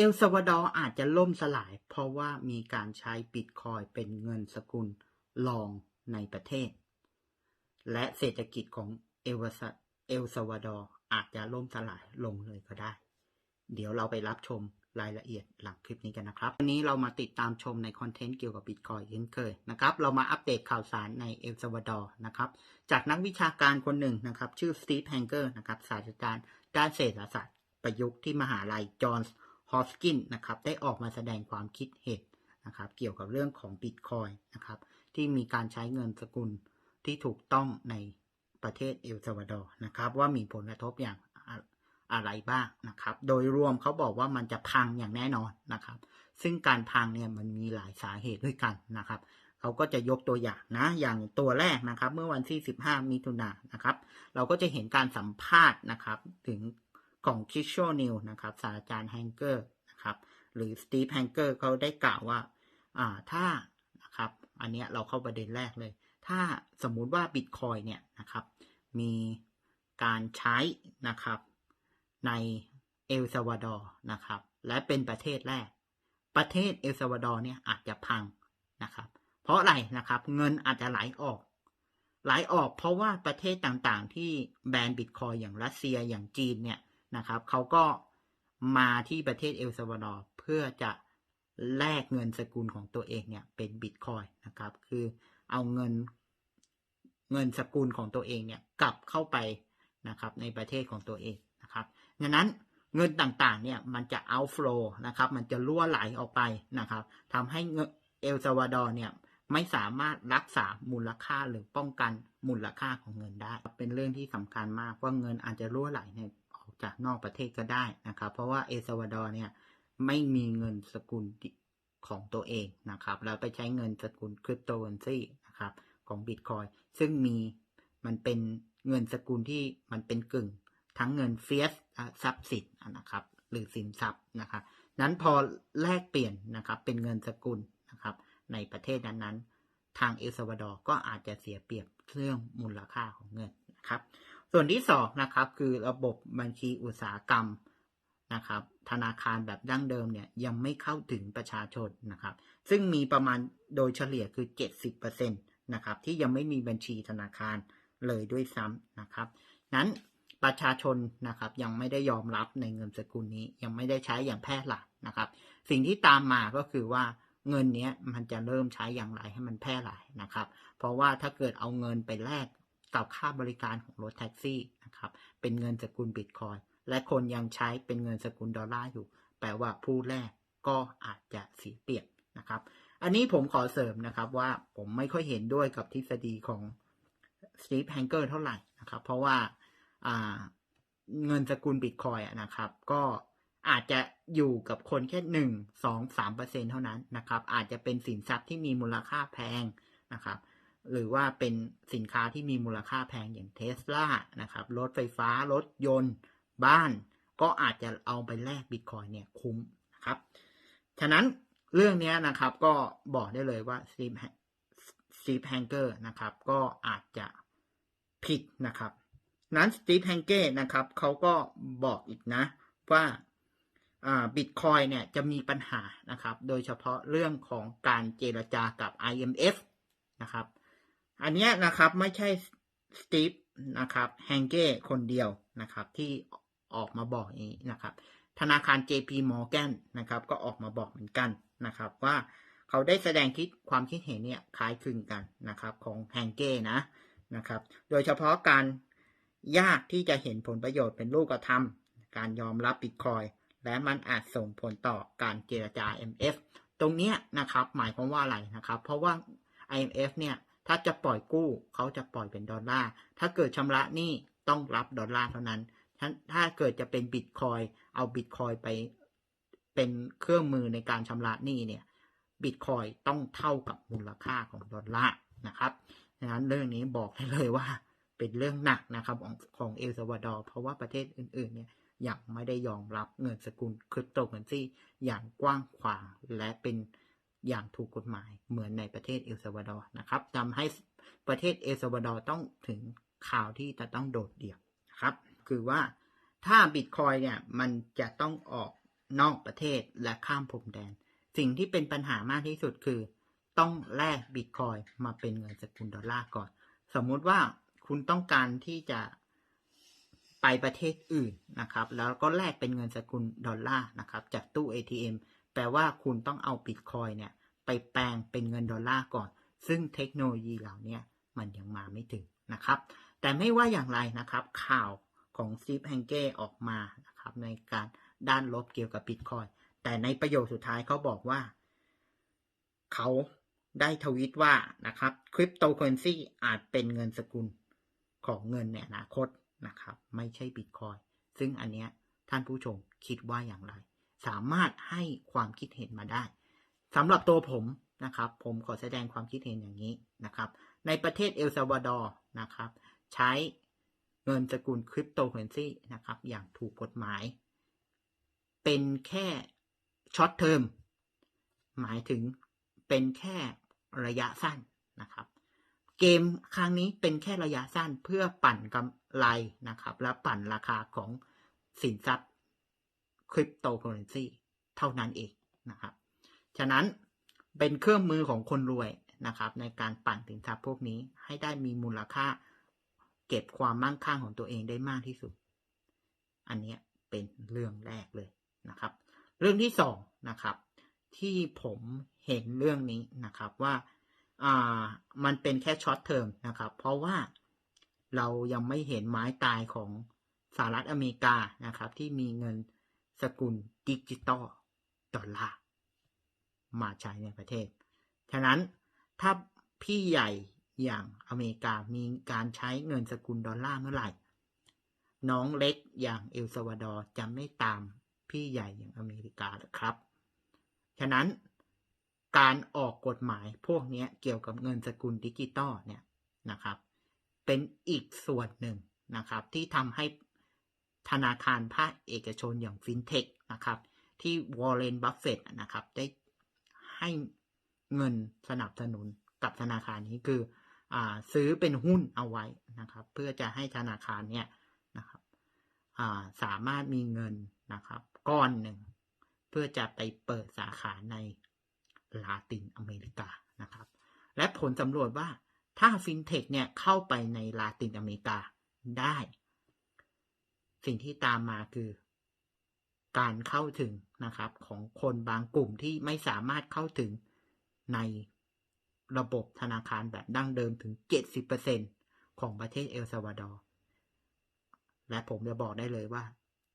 เอลซาวาดอร์อาจจะล่มสลาย เพราะว่ามีการใช้บิตคอยเป็นเงินสกุลรองในประเทศ และเศรษฐกิจของเอลซาเอลซาวาดอร์อาจจะล่มสลายลงเลยก็ได้ เดี๋ยวเราไปรับชมรายละเอียดหลังคลิปนี้กันนะครับ วันนี้เรามาติดตามชมในคอนเทนต์เกี่ยวกับบิตคอยเช่นเคยนะครับ เรามาอัปเดตข่าวสารในเอลซาวาดอร์นะครับ จากนักวิชาการคนหนึ่งนะครับ ชื่อสตีฟแฮงเกอร์นะครับ ศาสตราจารย์ด้านเศรษฐศาสตร์ประยุกต์ที่มหาลัยจอห์นส์ ฮอสกินนะครับได้ออกมาแสดงความคิดเห็นนะครับเกี่ยวกับเรื่องของบิตคอยนะครับที่มีการใช้เงินสกุลที่ถูกต้องในประเทศเอลซาวาดอร์นะครับว่ามีผลกระทบอย่างอะอะไรบ้างนะครับ โดยรวมเขาบอกว่ามันจะพังอย่างแน่นอนนะครับ ซึ่งการพังเนี่ยมันมีหลายสาเหตุด้วยกันนะครับเขาก็จะยกตัวอย่างนะ อย่างตัวแรกนะครับ เมื่อวันที่ 15 มิถุนายนนะครับ เราก็จะเห็นการสัมภาษณ์นะครับ ถึง ของคิชโชนิวนะครับศาสตราจารย์แฮงเกอร์นะครับหรือสตีฟแฮงเกอร์เขาได้กล่าวว่าอ่าถ้านะครับอันเนี้ยเราเข้าประเด็นแรกเลย ถ้าสมมุติว่าบิตคอยเนี่ยนะครับมีการใช้นะครับในเอลซาวาดอร์นะครับและเป็นประเทศแรก ประเทศเอลซาวาดอร์เนี่ยอาจจะพังนะครับเพราะอะไรนะครับเงินอาจจะไหลออกไหลออกเพราะว่าประเทศต่างๆ ที่แบนบิตคอยอย่างรัสเซียอย่างจีนเนี่ย นะครับเขาก็มาที่ประเทศเอลซาวาดอร์เพื่อจะแลกเงินสกุลของตัวเองเนี่ยเป็นบิตคอยนะครับ คือเอาเงินเงินสกุลของตัวเองเนี่ยกลับเข้าไปนะครับในประเทศของตัวเองนะครับดังนั้นเงินต่างๆเนี่ยมันจะ outflow นะครับมันจะล่วไหลออกไปนะครับทำให้เงเอลซาวาดอร์เนี่ยไม่สามารถรักษามูลค่าหรือป้องกันมูลค่าของเงินได้ เป็นเรื่องที่สำคัญมากว่าเงินอาจจะรั่วไหลใน จากนอกประเทศก็ได้นะครับ เพราะว่าเอลซาวาดอร์เนี่ยไม่มีเงินสกุลของตัวเองนะครับ แล้วไปใช้เงินสกุลคริปโตเคอเรนซีนะครับของบิตคอยซึ่งมีมันเป็นเงินสกุลที่มันเป็นกึ่ง ทั้งเงินเฟียสทรัพย์สินนะครับ หรือสินทรัพย์นะครับ นั้นพอแลกเปลี่ยนนะครับเป็นเงินสกุลนะครับในประเทศนั้นๆ ทางเอลซาวาดอร์ก็อาจจะเสียเปรียบเรื่องมูลค่าของเงินนะครับ ส่วนที่สองนะครับคือระบบบัญชีอุตสาหกรรมนะครับ ธนาคารแบบดั้งเดิมเนี่ยยังไม่เข้าถึงประชาชนนะครับ ซึ่งมีประมาณโดยเฉลี่ยคือ 70%นะครับที่ยังไม่มีบัญชีธนาคารเลยด้วยซ้ำนะครับ นั้นประชาชนนะครับยังไม่ได้ยอมรับในเงินสกุลนี้ยังไม่ได้ใช้อย่างแพร่หลายนะครับ สิ่งที่ตามมาก็คือว่า เงินนี้มันจะเริ่มใช้อย่างไรให้มันแพร่หลายนะครับ เพราะว่าถ้าเกิดเอาเงินไปแลกกับค่าบริการของรถแท็กซี่นะครับเป็นเงินสกุลบิตคอยและคนยังใช้เป็นเงินสกุลดอลลาร์อยู่ แปลว่าผู้แลกก็อาจจะเสียเปรียบนะครับ อันนี้ผมขอเสริมนะครับว่าผมไม่ค่อยเห็นด้วยกับทฤษฎีของสตีฟแฮงเกอร์เท่าไหร่นะครับ เพราะว่าเงินสกุลบิตคอยนะครับ ก็ อาจจะอยู่กับคนแค่หนึ่งสองสามเปอร์เซ็นเท่านั้นนะครับ อาจจะเป็นสินทรัพย์ที่มีมูลค่าแพงนะครับ หรือว่าเป็นสินค้าที่มีมูลค่าแพงอย่างเทสลานะครับ รถไฟฟ้า รถยนต์ บ้าน ก็อาจจะเอาไปแลกบิตคอยเนี่ยคุ้มนะครับ ฉะนั้นเรื่องนี้นะครับก็บอกได้เลยว่าสตีฟสตีฟแฮงเกอร์นะครับ ก็อาจจะผิดนะครับ นั้นสตีฟแฮงเกอร์นะครับเขาก็บอกอีกนะว่า บิตคอยเนี่ยจะมีปัญหานะครับ โดยเฉพาะเรื่องของการเจรจากับ IMF นะครับ อันนี้นะครับไม่ใช่สตีฟนะครับแฮงเก้คนเดียวนะครับที่ออกมาบอกนี้นะครับ ธนาคาร JP Morgan นะครับก็ออกมาบอกเหมือนกันนะครับว่าเขาได้แสดงคิดความคิดเห็นเนี่ยคล้ายคลึงกันนะครับของแฮงเก้นะนะครับ โดยเฉพาะการยากที่จะเห็นผลประโยชน์เป็นรูปธรรม การยอมรับบิตคอย และมันอาจส่งผลต่อการเจรจา IMF ตรงนี้นะครับหมายความว่าอะไรนะครับ เพราะว่า IMF เนี่ยถ้าจะปล่อยกู้เขาจะปล่อยเป็นดอลลาร์ถ้าเกิดชำระหนี้ต้องรับดอลลาร์เท่านั้น ถ้าเกิดจะเป็นบิตคอยเอาบิตคอยไปเป็นเครื่องมือในการชำระหนี้เนี่ยบิตคอยต้องเท่ากับมูลค่าของดอลลาร์นะครับดังนั้นเรื่องนี้บอกให้เลยว่าเป็นเรื่องหนักนะครับของของเอลซาวาดอร์เพราะว่าประเทศอื่นๆเนี่ย ยังไม่ได้ยอมรับเงินสกุลคริปโตเคอเรนซีอย่างกว้างขวางและเป็นอย่างถูกกฎหมายเหมือนในประเทศเอลซาวาดอร์นะครับทำให้ประเทศเอลซาวาดอร์ต้องถึงข่าวที่จะต้องโดดเดี่ยวนะครับ คือว่าถ้าบิตคอยเนี่ยมันจะต้องออกนอกประเทศและข้ามพรมแดน สิ่งที่เป็นปัญหามากที่สุดคือ ต้องแลกบิตคอยมาเป็นเงินสกุลดอลลาร์ก่อน สมมุติว่าคุณต้องการที่จะ ไปประเทศอื่นนะครับ แล้วก็แลกเป็นเงินสกุลดอลลาร์นะครับ จากตู้ ATM แปลว่าคุณต้องเอาบิตคอยเนี่ย ไปแปลงเป็นเงินดอลลาร์ก่อน ซึ่งเทคโนโลยีเหล่านี้มันยังมาไม่ถึงนะครับ แต่ไม่ว่าอย่างไรนะครับ ข่าวของซีฟแฮงเก้ออกมานะครับ ในการด้านลบเกี่ยวกับบิตคอยแต่ในประโยคสุดท้ายเขาบอกว่า เขาได้ทวิตว่านะครับคริปโตเคอเรนซีอาจเป็นเงินสกุลของเงินในอนาคต นะครับ ไม่ใช่บิตคอยซึ่งอันเนี้ยท่านผู้ชมคิดว่าอย่างไร สามารถให้ความคิดเห็นมาได้สำหรับตัวผมนะครับ ผมขอแสดงความคิดเห็นอย่างนี้นะครับ ในประเทศเอลซาวาดอร์นะครับ ใช้เงินสกุลคริปโตเคอเรนซีนะครับ อย่างถูกกฎหมาย เป็นแค่ช็อตเทอมหมายถึงเป็นแค่ระยะสั้น เกมครั้งนี้เป็นแค่ระยะสั้นเพื่อปั่นกำไรนะครับ และปั่นราคาของสินทรัพย์คริปโตเคอเรนซีเท่านั้นเองนะครับ ฉะนั้นเป็นเครื่องมือของคนรวยนะครับ ในการปั่นสินทรัพย์พวกนี้ให้ได้มีมูลค่า เก็บความมั่งคั่งของตัวเองได้มากที่สุด อันนี้เป็นเรื่องแรกเลยนะครับ เรื่องที่สองนะครับ ที่ผมเห็นเรื่องนี้นะครับว่า อ่ามันเป็นแค่ช็อตเทอมนะครับ เพราะว่าเรายังไม่เห็นไม้ตายของสหรัฐอเมริกานะครับ ที่มีเงินสกุลดิจิตอลดอลลาร์มาใช้ในประเทศ ฉะนั้นถ้าพี่ใหญ่อย่างอเมริกามีการใช้เงินสกุลดอลลาร์เมื่อไหร่ น้องเล็กอย่างเอลซาวาดอร์จะไม่ตามพี่ใหญ่อย่างอเมริกาหรอกครับ ฉะนั้น การออกกฎหมายพวกนี้เกี่ยวกับเงินสกุลดิจิตอลเนี่ยนะครับ เป็นอีกส่วนหนึ่งนะครับ ที่ทำให้ธนาคารภาคเอกชนอย่างฟินเทคนะครับ ที่วอร์เรนบัฟเฟตนะครับ ได้ให้เงินสนับสนุนกับธนาคารนี้คืออซื้อเป็นหุ้นเอาไว้นะครับ เพื่อจะให้ธนาคารเนี่ยนะครับสามารถมีเงินนะครับ ก้อนหนึ่ง เพื่อจะไปเปิดสาขาใน ลาตินอเมริกานะครับ และผลสำรวจว่าถ้าฟินเทคเนี่ยเข้าไปในลาตินอเมริกาได้ สิ่งที่ตามมาคือ การเข้าถึงนะครับของคนบางกลุ่มที่ไม่สามารถเข้าถึงในระบบธนาคารแบบดั้งเดิมถึง 70%ของประเทศเอลซาวาดอร์ และผมจะบอกได้เลยว่า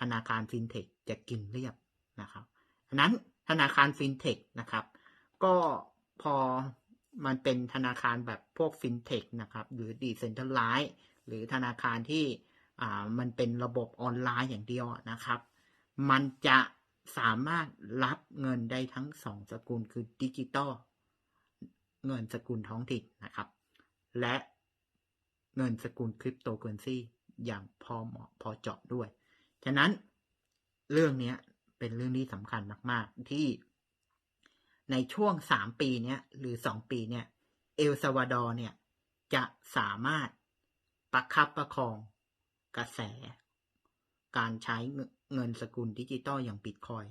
ธนาคารฟินเทคจะกินเรียบนะครับ ฉะนั้นธนาคารฟินเทคนะครับ ก็พอมันเป็นธนาคารแบบพวกฟินเทคนะครับ หรือดีเซนทัลไลซ์หรือธนาคารที่มันเป็นระบบออนไลน์อย่างเดียวนะครับ มันจะสามารถรับเงินได้ทั้งสองสกุลคือดิจิตอลเงินสกุลท้องถิ่นนะครับ และเงินสกุลคริปโตเคอเรนซีอย่างพอเหมาะพอเจาะด้วย ฉะนั้นเรื่องนี้เป็นเรื่องที่สำคัญมาก ๆ ที่ ในช่วงสามปีเนี้ยหรือสองปีเนี้ยเอลซาวาดอร์เนี่ยจะสามารถประคับประคองกระแส การใช้เงินสกุลดิจิตอลอย่างบิตคอย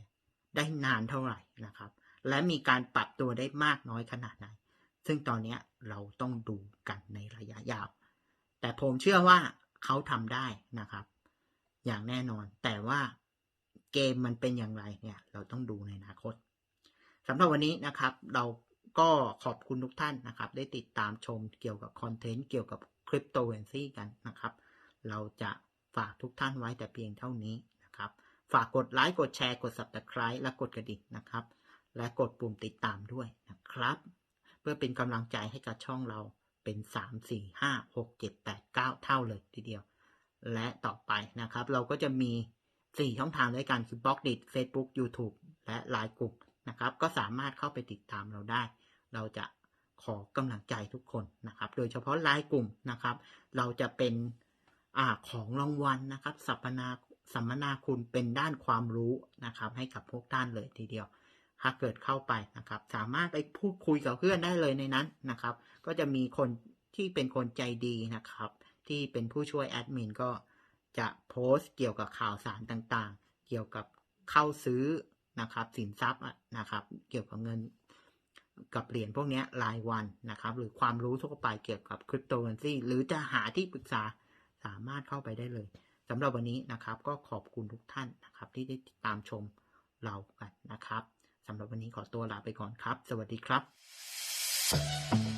ได้นานเท่าไหร่นะครับ และมีการปรับตัวได้มากน้อยขนาดไหน ซึ่งตอนนี้เราต้องดูกันในระยะยาว แต่ผมเชื่อว่าเขาทำได้นะครับ อย่างแน่นอนแต่ว่าเกมมันเป็นอย่างไรเนี่ย เราต้องดูในอนาคต สำหรับวันนี้นะครับเราก็ขอบคุณทุกท่านนะครับ ได้ติดตามชมเกี่ยวกับคอนเทนต์เกี่ยวกับคริปโตเคอเรนซีกันนะครับ เราจะฝากทุกท่านไว้แต่เพียงเท่านี้นะครับ ฝากกดไลค์กดแชร์กด subscribe และกดกระดิ่งนะครับ และกดปุ่มติดตามด้วยนะครับ เพื่อเป็นกำลังใจให้กับช่องเราเป็น 3 4 5 6 7 8 9 เท่าเลยทีเดียว และต่อไปนะครับ เราก็จะมี 4 ช่องทางด้วยกันคือบล็อกดิ Facebook YouTube และไลน์กลุ่ม นะครับ ก็สามารถเข้าไปติดตามเราได้ เราจะขอกำลังใจทุกคนนะครับ โดยเฉพาะไลน์กลุ่มนะครับ เราจะเป็นอของรางวัลนะครับสัมนาสัมมนาคุณเป็นด้านความรู้นะครับ ให้กับพวกท่านเลยทีเดียว ถ้าเกิดเข้าไปนะครับ สามารถไปพูดคุยกับเพื่อนได้เลยในนั้นนะครับ ก็จะมีคนที่เป็นคนใจดีนะครับ ที่เป็นผู้ช่วยแอดมินก็จะโพสต์เกี่ยวกับข่าวสารต่างๆ เกี่ยวกับเข้าซื้อ นะครับสินทรัพย์นะครับเกี่ยวกับเงินกับเหรียญพวกนี้รายวันนะครับ หรือความรู้ทั่วไปเกี่ยวกับคริปโตเคอเรนซีหรือจะหาที่ปรึกษาสามารถเข้าไปได้เลยสำหรับวันนี้นะครับ ก็ขอบคุณทุกท่านนะครับ ที่ได้ติดตามชมเรากันนะครับสำหรับวันนี้ขอตัวลาไปก่อนครับ สวัสดีครับ